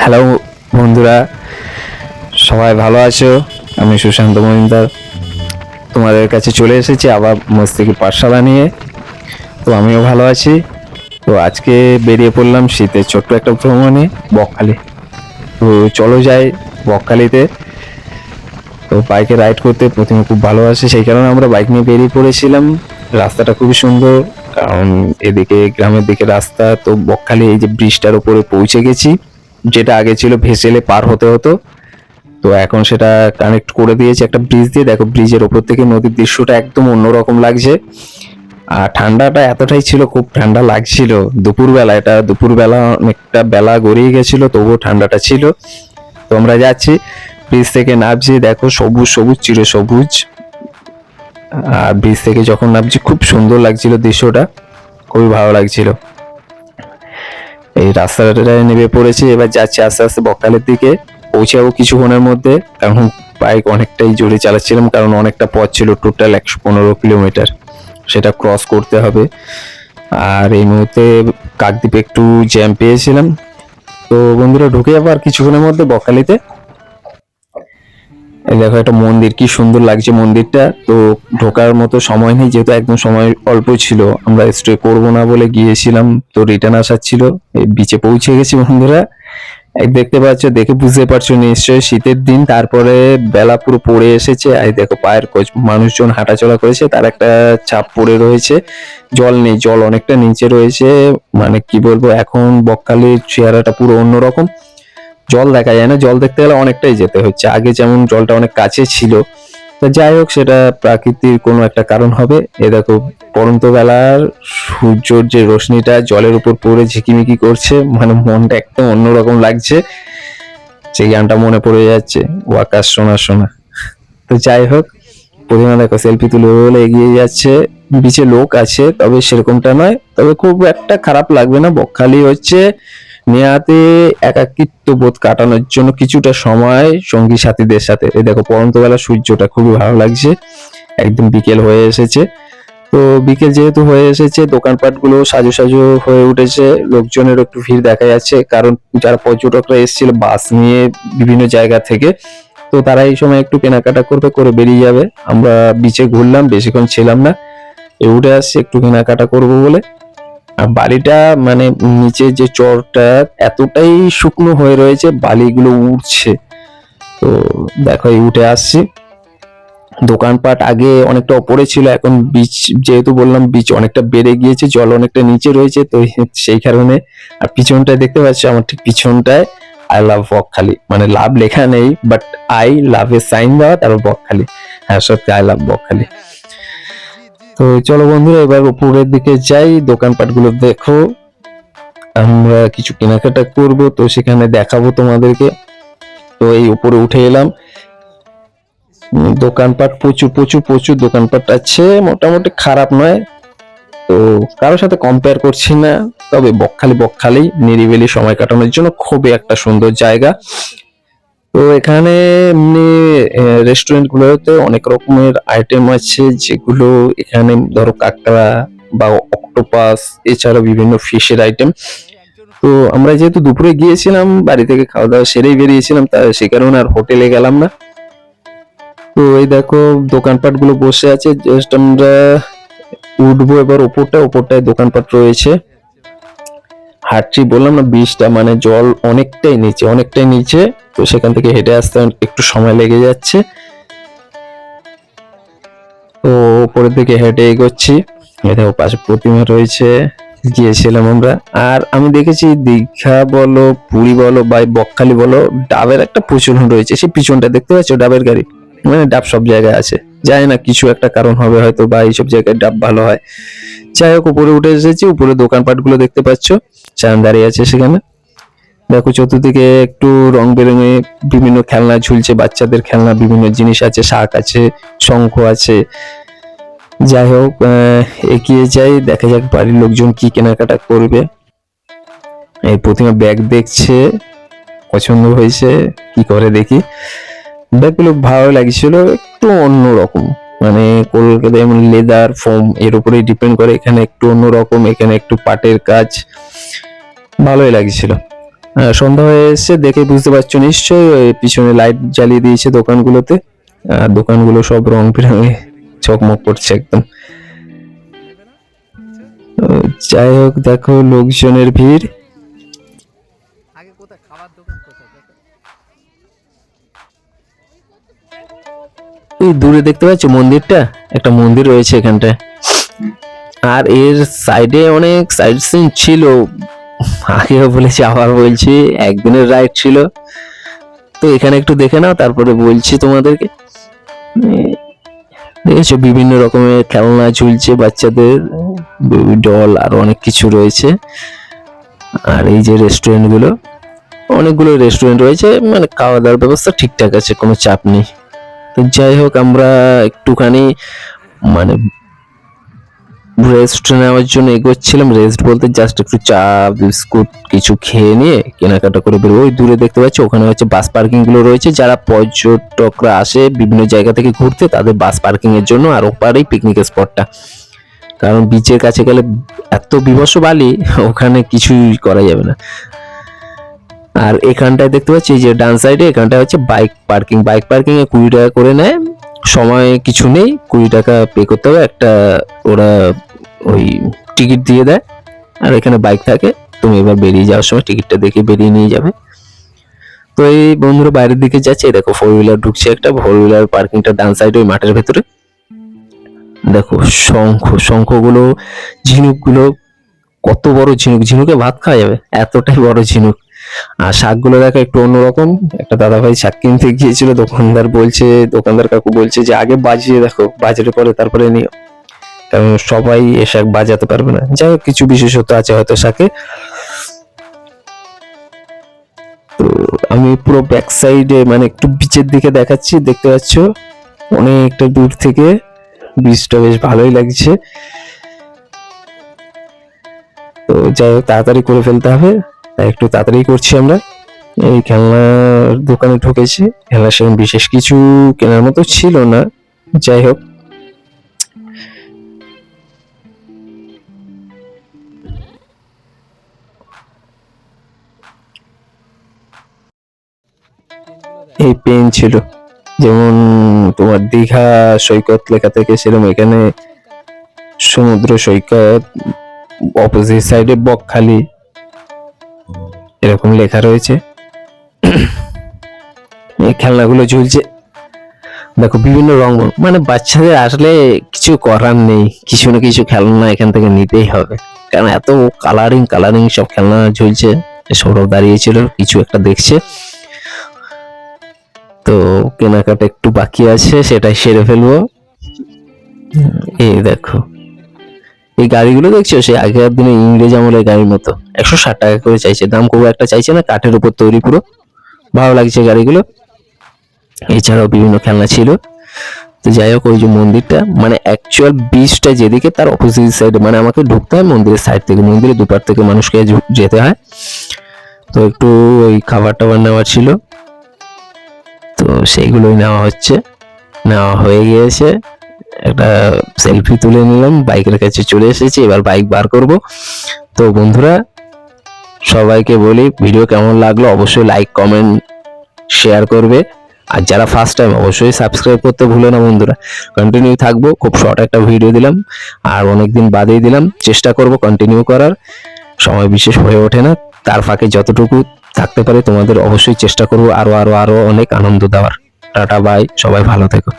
Hello বন্ধুরা, সবাই ভালো আছো? আমি সুশান্ত মজুমদার। তোমাদের কাছে চলে এসেছি আবার মস্তিকি পাঠশালা নিয়ে। তো আমিও ভালো আছি। তো আজকে বেরিয়ে পড়লাম শীতের ছোট্ট একটা ভ্রমণে, বকখালি। তো চলো যাই বকখালিতে। তো বাইকে রাইড করতে প্রথমে খুব ভালোবাসে সেই কারণে আমরা বাইক নিয়ে বেরিয়ে পড়েছিলাম। রাস্তাটা খুবই সুন্দর কারণ এদিকে গ্রামের দিকে রাস্তা, তো বকখালি এই যে ব্রিজটার উপরে পৌঁছে গেছি, যেটা আগে ছিল ভেসেলে পার হতে হতো। তো এখন সেটা কানেক্ট করে দিয়েছে একটা ব্রিজ দিয়ে। দেখো ব্রিজের ওপর থেকে নদীর দৃশ্যটা একদম অন্যরকম লাগছে। আর ঠান্ডাটা এতটাই ছিল, খুব ঠান্ডা লাগছিল। দুপুরবেলা, এটা দুপুরবেলা অনেকটা বেলা গড়িয়ে গেছিল, তবুও ঠান্ডাটা ছিল। তো আমরা যাচ্ছি ব্রিজ থেকে নামছি, দেখো সবুজ সবুজ চির সবুজ আর ব্রিজ থেকে যখন নামছি, খুব সুন্দর লাগছিল দৃশ্যটা, খুবই ভালো লাগছিল। এই রাস্তাটায় নেমে পড়েছি, এবার যাচ্ছি আস্তে আস্তে বকখালের দিকে, পৌঁছাবো কিছুক্ষণের মধ্যে, কারণ বাইক অনেকটাই জোরে চালাচ্ছিলাম, কারণ অনেকটা পথ ছিল টোটাল একশো পনেরো কিলোমিটার সেটা ক্রস করতে হবে। আর এই মুহূর্তে কাকদ্বীপে একটু জ্যাম পেয়েছিলাম। তো বন্ধুরা, ঢুকে যাব আর কিছুক্ষণের মধ্যে বকখালিতে। এই দেখো একটা মন্দির, কি সুন্দর লাগছে মন্দিরটা। তো ঢোকার মতো সময় নেই, যেহেতু একদম সময় অল্প ছিল। আমরা স্টে করব না বলে গিয়েছিলাম, তো রিটার্ন আসার ছিল। বিচে পৌঁছে গেছি বন্ধুরা। দেখতে পাচ্ছ, দেখে বুঝতে পারছ নিশ্চয়ই, শীতের দিন। তারপরে বেলা পুরো পড়ে এসেছে। আর দেখো পায়ের কোচ, মানুষজন হাঁটাচলা করেছে, তার একটা চাপ পড়ে রয়েছে। জল নেই, জল অনেকটা নিচে রয়েছে। মানে কি বলব, এখন বকখালির চেহারাটা পুরো অন্যরকম। জল দেখা যায় না। জল দেখতে গেলে অনেকটাই যেতে হচ্ছে। আগে যেমন জলটা অনেক কাছে ছিল, তা যাই হোক, সেটা প্রাকৃতিক কোনো একটা কারণ হবে। এ দেখো পরন্ত বেলার সূর্যর যে রশ্মিটা জলের উপর পড়ে ঝিকিমিকি করছে মানে মনটা একদম অন্যরকম লাগছে। সেই গানটা মনে পড়ে যাচ্ছে। ও আকাশ শোনা শোনা তো যাই হোক, প্রতিমা দেখো, সেলফি তুলে বলে এগিয়ে যাচ্ছে। বিচে লোক আছে, তবে সেরকমটা নয়। তবে খুব একটা খারাপ লাগবে না। বকখালি হচ্ছে। নেহাতে একাকিত্ব বোধ কাটানোর জন্য কিছুটা সময় সঙ্গী সাথীদের সাথে। এই দেখো পরন্তবেলা সূর্যটা খুবই ভালো লাগছে। একদম বিকেল হয়ে এসেছে। তো বিকেল যেহেতু হয়ে এসেছে দোকানপাটগুলো সাজু সাজু হয়ে উঠেছে। লোকজনের একটু ভিড় দেখা যাচ্ছে। কারণ যারা পর্যটকরা এসেছিল, বাস নিয়ে বিভিন্ন জায়গা থেকে, তো তারা এই সময় একটু কেনাকাটা করবে, করে বেরিয়ে যাবে। আমরা বিচে ঘুরলাম, বেশিক্ষণ ছিলাম না। এ উঠে আসছি, একটু কেনাকাটা করব বলে। বালিটা মানে নিচে যে চরটা এতটাই শুকনো হয়ে রয়েছে, বালিগুলো উঠছে তো দেখো, এই উঠে আসছি। দোকানপাট আগে অনেকটা ওপরে ছিল, এখন বিচ, যেহেতু বললাম বিচ অনেকটা বেড়ে গিয়েছে, জল অনেকটা নিচে রয়েছে, তো সেই কারণে আর পিছনটায় দেখতে পাচ্ছি আমার ঠিক পিছনটায় আই লাভ বকখালি মানে লাভ লেখা নেই বাট আই লাভ এর সাইন দেওয়া, তারপর বকখালি হ্যাঁ সত্যি আই লাভ বকখালি তো চলো বন্ধুরা, এবার উপরের দিকে যাই দোকানপাটগুলো দেখো। আমরা কিছু কেনাকাটা করব, তো সেখানে দেখাবো তোমাদেরকে। তো এই উপরে উঠে এলাম। দোকানপাট প্রচুর প্রচুর প্রচুর দোকানপাট আছে। মোটামুটি খারাপ নয়। তো কারোর সাথে কম্পেয়ার করছি না। তবে বকখালি বকখালি, নিরিবিলি সময় কাটানোর জন্য খুবই একটা সুন্দর জায়গা। তো এখানে এমনি রেস্টুরেন্টগুলোতে অনেক রকমের আইটেম আছে যেগুলো এখানে ধরো কাঁকড়া বা অক্টোপাস এছাড়া বিভিন্ন ফিশের আইটেম তো আমরা যেহেতু দুপুরে গিয়েছিলাম, বাড়ি থেকে খাওয়া দাওয়া সেরেই বেরিয়েছিলাম, তা সে কারণে আর হোটেলে গেলাম না। তো এই দেখো দোকানপাটগুলো বসে আছে জাস্ট আমরা উঠবো এবার ওপরটা, ওপরটায় দোকানপাট রয়েছে। হাঁটছি, বললাম না বীজটা মানে জল অনেকটাই নিচে অনেকটাই নিচে, তো সেখান থেকে হেঁটে আসতে একটু সময় লেগে যাচ্ছে। তো ওপরের দিকে হেঁটে এগোচ্ছি দেখো পাশে প্রতিমা রয়েছে, গিয়েছিলাম আমরা। আর আমি দেখেছি দীঘা বলো, পুরী বলো, বা বকখালি বলো, ডাবের একটা প্রচলন রয়েছে, সেই পিছনটা দেখতে পাচ্ছ? ডাবের গাড়ি মানে ডাব সব জায়গায় আছে। জানি না, কিছু একটা কারণ হবে হয়তো বা এইসব জায়গায় ডাব ভালো হয়। যাই হোক, উপরে উঠে এসেছি, উপরে দোকানপাটগুলো দেখতে পাচ্ছ। চান দাঁড়িয়ে আছে সেখানে। দেখো চতুর্দিকে একটু রং বেরঙে বিভিন্ন খেলনা ঝুলছে, বাচ্চাদের খেলনা, বিভিন্ন জিনিস আছে, শাক আছে, শঙ্খ আছে। যাই হোক এগিয়ে যাই, দেখা যাক বাড়ির লোকজন কি কেনাকাটা করবে। এই প্রতিমা ব্যাগ দেখছে, পছন্দ হয়েছে, কি করে দেখি। ব্যাগগুলো ভালো লাগছিল, একটু অন্যরকম। মানে কলকাতায় যেমন লেদার ফোম এর উপরেই ডিপেন্ড করে, এখানে একটু অন্যরকম, এখানে একটু পাটের কাজ, ভালোই লাগছিল। সন্ধ্যা হয়ে এসেছে, দেখে বুঝতে পারছ নিশ্চয়ই পিছনে লাইট জ্বালিয়ে দিয়েছে দোকানগুলোতে। আর দোকানগুলো সব রং বেরঙে চকমক করছে একদম। যাই হোক, দেখো লোকজনের ভিড়। ওই দূরে দেখতে পাচ্ছ মন্দিরটা? একটা মন্দির রয়েছে এখানটায়। আর এর সাইডে অনেক সাইড সিন ছিল। আগেও বলেছি, আবার বলছি, একদিনের রাইড ছিল। তো এখানে একটু দেখে নাও, তারপরে বলছি তোমাদেরকে। দেখেছ বিভিন্ন রকমের খেলনা ঝুলছে বাচ্চাদের ডল আর অনেক কিছু রয়েছে। আর এই যে রেস্টুরেন্টগুলো অনেকগুলো রেস্টুরেন্ট রয়েছে মানে খাওয়া দাওয়ার ব্যবস্থা ঠিকঠাক আছে, কোনো চাপ নেই। যাই হোক, আমরা একটুখানি মানে রেস্ট নেওয়ার জন্য এগোচ্ছিলাম। রেস্ট বলতে জাস্ট একটু চা, বিস্কুট কিছু খেয়ে নিয়ে কেনাকাটা করে বেরোবো। ওই দূরে দেখতে পাচ্ছি ওখানে হচ্ছে বাস পার্কিংগুলো রয়েছে। যারা পর্যটকরা আসে বিভিন্ন জায়গা থেকে ঘুরতে, তাদের বাস পার্কিং এর জন্য আর ওপারেই পিকনিক স্পটটা কারণ বিচের কাছে গেলে এত বিভৎস বালি, ওখানে কিছুই করা যাবে না। আর এখানটায় দেখতে পাচ্ছি যে ডান সাইডে এখানটা হচ্ছে বাইক পার্কিং বাইক পার্কিং এ কুড়ি টাকা করে নেয়। সময় কিছু নেই, কুড়ি টাকা পে করতে হবে। একটা ওরা ওই টিকিট দিয়ে দেয়। আর এখানে বাইক থাকে। তুমি এবার বেরিয়ে যাওয়ার সময় টিকিটটা দেখে বেরিয়ে নিয়ে যাবে। তো এই বন্ধুরা বাইরের দিকে যাচ্ছে। দেখো ফোর হুইলার ঢুকছে একটা। ফোর হুইলার পার্কিংটা ডান সাইডে ওই মাঠের ভেতরে। দেখো, শঙ্খ, শঙ্খগুলো, ঝিনুকগুলো, কত বড় ঝিনুক। ঝিনুকে ভাত খাওয়া যাবে? এতটাই বড় ঝিনুক। আর শাকগুলো দেখো একটু অন্যরকম। একটা দাদা ভাই শাক কিনতে গিয়েছিল, দোকানদার বলছে, দোকানদার কাকু বলছে যে, আগে বাজিয়ে দেখো, বাজারে পরে তারপরে নিও। কারণ সবাই এ শাক বাজাতে পারবে না। যাই হোক, কিছু বিশেষত্ব আছে হয়তো শাকে। তো আমি পুরো ব্যাক সাইডে মানে একটু বিচের দিকে দেখাচ্ছি, দেখতে পাচ্ছ? অনেকটা দূর থেকে বীজটা বেশ ভালোই লাগছে। তো যাই হোক, তাড়াতাড়ি করে ফেলতে হবে। তাই একটু তাড়াতাড়ি করছি আমরা। এই খেলনার দোকানে ঢুকেছি। খেলনা সেরকম বিশেষ কিছু কেনার মতো ছিল না। যাই হোক। এই পেন ছিল। যেমন তোমার দীঘা সৈকত লেখা থেকে সেরকম। এখানে সমুদ্র সৈকত অপোজিট সাইডে বকখালি। এরকম লেখা রয়েছে। এই খেলনাগুলো ঝুলছে। দেখো, বিভিন্ন রং মানে বাচ্চাদের আসলে কিছু করার নেই। কিছু না কিছু খেলনা এখান থেকে নিতেই হবে। কারণ এত কালারিং কালারিং সব খেলনা ঝুলছে। সৌরভ দাঁড়িয়েছিল, কিছু একটা দেখছে। তো কেনাকাটা একটু বাকি আছে, সেটাই সেরে ফেলব। এই দেখো। এই গাড়িগুলো দেখছ? সেই আগেকার দিনে ইংরেজ আমলের গাড়ির মতো। একশো ষাট টাকা করে চাইছে। দাম খুব একটা চাইছে না, কাঠের উপর তৈরি পুরো। ভালো লাগছে গাড়িগুলো। এছাড়াও বিভিন্ন খেলনা ছিল। তো যাই হোক, ওই যে মন্দিরটা মানে অ্যাকচুয়াল বিচটা যেদিকে, তার অপোজিট সাইডে মানে আমাকে ঢুকতে হয় মন্দিরের সাইড থেকে। মন্দিরের দুপার থেকে মানুষকে যেতে হয়। তো একটু ওই খাবার টাবার নেওয়ার ছিল। তো সেইগুলোই নেওয়া হচ্ছে। নেওয়া হয়ে গিয়েছে। একটা সেলফি তুলে নিলাম বাইকের কাছে চলে এসেছি, এবার বাইক বার করব। তো বন্ধুরা, সবাইকে বলি ভিডিও কেমন লাগল অবশ্যই লাইক কমেন্ট শেয়ার করবে। আর যারা ফার্স্ট টাইম অবশ্যই সাবস্ক্রাইব করতে ভুলো না বন্ধুরা। কন্টিনিউ থাকব, খুব শর্ট একটা ভিডিও দিলাম। আর অনেকদিন বাদেই দিলাম, চেষ্টা করব কন্টিনিউ করার। সময় বিশেষ হয়ে ওঠে না, তার ফাঁকে যতটুকু থাকতে পারে তোমাদের অবশ্যই চেষ্টা করব আরও আরও আরও অনেক আনন্দ দেওয়ার। টাটা বাই সবাই ভালো থেকো।